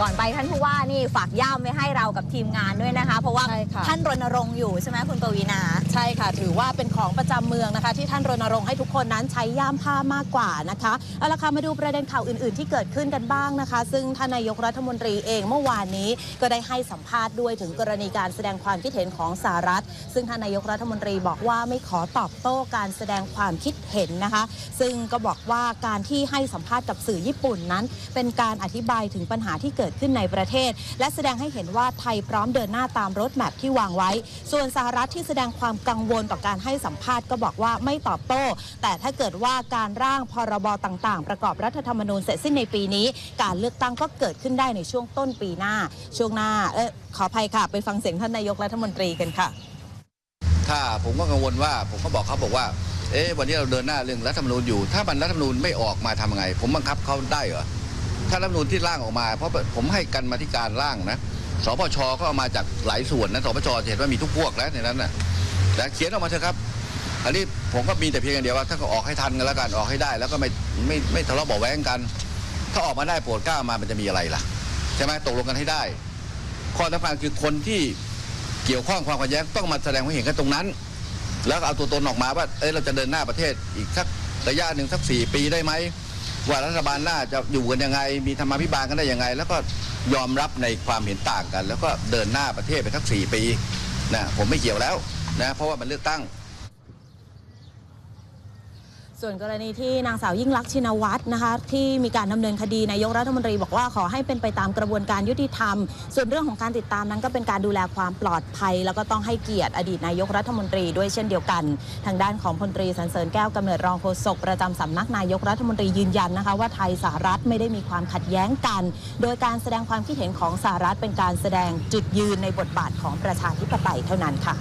ก่อนไปท่านผู้ว่านี่ฝากย่ามไว้ให้เรากับทีมงานด้วยนะคะ เพราะว่าใช่ค่ะ ท่านรณรงค์อยู่ใช่ไหมคุณปวีนา ใช่ค่ะ ถือว่าเป็นของประจำเมืองนะคะ ที่ท่านรณรงค์ให้ทุกคนนั้นใช้ย่ามผ้ามากกว่านะคะเอาละค่ะมาดูประเด็นข่าวอื่น ๆ ที่เกิดขึ้นกันบ้างนะคะ ซึ่งท่านนายกรัฐมนตรีเองเมื่อวานนี้ก็ได้ให้สัมภาษณ์ด้วยถึงกรณีการแสดงความคิดเห็นของสหรัฐ ซึ่งท่านนายกรัฐมนตรีบอกว่าไม่ขอตอบโต้การแสดงความคิดเห็นนะคะ ซึ่งก็บอกว่าการที่ให้สัมภาษณ์กับสื่อญี่ปุ่นนั้น เป็นการอธิบายถึงปัญหาที่เกิดขึ้นในประเทศ และแสดงให้เห็นว่าไทยพร้อมเดินหน้าตามรถแมพที่วางไว้ ส่วนสหรัฐที่แสดงความกังวลต่อการให้สัมภาษณ์ก็บอกว่าไม่ตอบโต้ แต่ถ้าเกิดว่าการร่างพรบต่างๆ ประกอบรัฐธรรมนูญเสร็จสิ้นในปีนี้ การเลือกตั้งก็เกิดขึ้นได้ในช่วงต้นปีหน้า ช่วงหน้าเออขออภัยค่ะ ไปฟังเสียงท่านนายกรัฐมนตรีกันค่ะ ถ้าผมก็กังวลว่าผมก็บอกเขาบอกว่าเอ๊ะวันนี้เราเดินหน้าเรื่องรัฐธรรมนูญอยู่ ถ้ามันรัฐธรรมนูญไม่ออกมาทำไง ผมบังคับเขาได้เหรอ ถ้ารัฐมนูญที่ร่างออกมา เพราะผมให้กันมาที่การร่างนะสปชก็เอามาจากหลายส่วนนะสปชเห็นว่ามีทุกพวกแล้วในนั้นนะแต่เขียนออกมาเถอะครับ อันนี้ผมก็มีแต่เพียงอย่างเดียวว่าถ้าก็ออกให้ทันกันแล้วกันออกให้ได้ แล้วก็ไม่ไม่ไม่ทะเลาะเบาแว้งกัน ถ้าออกมาได้โปรดกล้ามามันจะมีอะไรล่ะใช่ไหมตกลงกันให้ได้ ข้อสำคัญคือคนที่เกี่ยวข้องความขัดแย้งต้องมาแสดงความเห็นกันตรงนั้น แล้วเอาตัวตนออกมาว่าเอ้ยเราจะเดินหน้าประเทศอีกสักระยะหนึ่งสักสี่ปีได้ไหม ว่ารัฐบาลหน้าจะอยู่กันยังไง มีธรรมาภิบาลกันได้ยังไง แล้วก็ยอมรับในความเห็นต่างกัน แล้วก็เดินหน้าประเทศไปสักสี่ปีนะผมไม่เกี่ยวแล้วนะเพราะว่ามันเลือกตั้ง ส่วนกรณีที่นางสาวยิ่งลักษณ์ชินวัตรนะคะที่มีการดำเนินคดีนายกรัฐมนตรีบอกว่าขอให้เป็นไปตามกระบวนการยุติธรรม ส่วนเรื่องของการติดตามนั้นก็เป็นการดูแลความปลอดภัย แล้วก็ต้องให้เกียรติอดีตนายกรัฐมนตรีด้วยเช่นเดียวกัน ทางด้านของพลตรีสันเสริญแก้วกำเนิดรองโฆษกประจำสำนักนายกรัฐมนตรียืนยันนะคะว่าไทยสหรัฐไม่ได้มีความขัดแย้งกัน โดยการแสดงความคิดเห็นของสหรัฐเป็นการแสดงจุดยืนในบทบาทของประชาธิปไตยเท่านั้นค่ะ